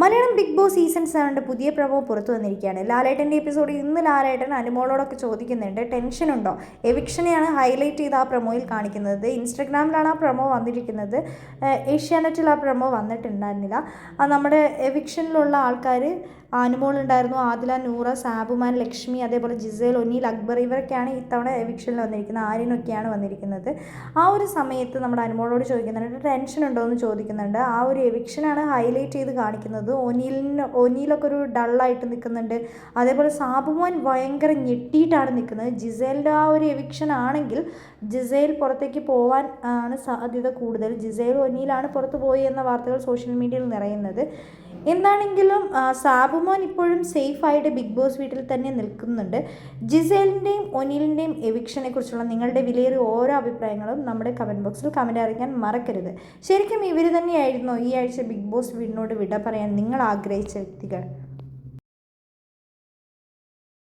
Malayalam big boss season സെവന്റെ പുതിയ പ്രഭവം പുറത്തു വന്നിരിക്കുകയാണ്. ലാലേട്ടന്റെ എപ്പിസോഡ് ഇന്ന് ലാലേട്ടൻ അനുമോളോടൊക്കെ ചോദിക്കുന്നുണ്ട് ടെൻഷൻ ഉണ്ടോ എവിക്ഷനെയാണ് ഹൈലൈറ്റ് ചെയ്ത് ആ പ്രൊമോയിൽ കാണിക്കുന്നത്? ഇൻസ്റ്റഗ്രാമിലാണ് ആ പ്രൊമോ വന്നിരിക്കുന്നത്. ഏഷ്യാനെറ്റിൽ ആ പ്രൊമോ വന്നിട്ടുണ്ടായിരുന്നില്ല. നമ്മുടെ എവിക്ഷനിലുള്ള ആൾക്കാർ അനുമോൾ ഉണ്ടായിരുന്നു ആദില നൂറ സാബുമാൻ ലക്ഷ്മി അതേപോലെ ജിസേൽ ഒനീൽ അക്ബർ ഇവരൊക്കെയാണ് ഇത്തവണ എവിക്ഷനിൽ വന്നിരിക്കുന്നത്. ആര്യനൊക്കെയാണ് വന്നിരിക്കുന്നത്. ആ ഒരു സമയത്ത് നമ്മുടെ അനുമോളോട് ചോദിക്കുന്നുണ്ട് ടെൻഷൻ ഉണ്ടോ എന്ന് ചോദിക്കുന്നുണ്ട്. ആ ഒരു എവിക്ഷനാണ് ഹൈലൈറ്റ് ചെയ്ത് കാണിക്കുന്നത്? ഒനീലിന് ഒനീലൊക്കെ ഒരു ഡള്ളായിട്ട് നിൽക്കുന്നുണ്ട് അതേപോലെ സാബുമോൻ ഭയങ്കര ഞെട്ടിയിട്ടാണ് നിൽക്കുന്നത് ജിസേലിന്റെ ആ ഒരു എവിക്ഷൻ ആണെങ്കിൽ ജിസേൽ പുറത്തേക്ക് പോവാൻ ആണ് സാധ്യത കൂടുതൽ. ജിസേൽ ഒനീലാണ് പുറത്ത് പോയി എന്ന വാർത്തകൾ സോഷ്യൽ മീഡിയയിൽ നിറയുന്നത്. എന്താണെങ്കിലും സാബുമോൻ ഇപ്പോഴും സേഫായിട്ട് ബിഗ് ബോസ് വീട്ടിൽ തന്നെ നിൽക്കുന്നുണ്ട്. ജിസേലിന്റെയും ഒനിലിന്റെയും എവിക്ഷനെ കുറിച്ചുള്ള നിങ്ങളുടെ വിലയേറിയ ഓരോ അഭിപ്രായങ്ങളും നമ്മുടെ കമന്റ് ബോക്സിൽ കമന്റ് അറിയിക്കാൻ മറക്കരുത്. ശരിക്കും ഇവർ തന്നെയായിരുന്നോ ഈ ആഴ്ച ബിഗ് ബോസ് വീടിനോട് വിട പറയാൻ നിങ്ങൾ ആഗ്രഹിച്ച വ്യക്തികൾ.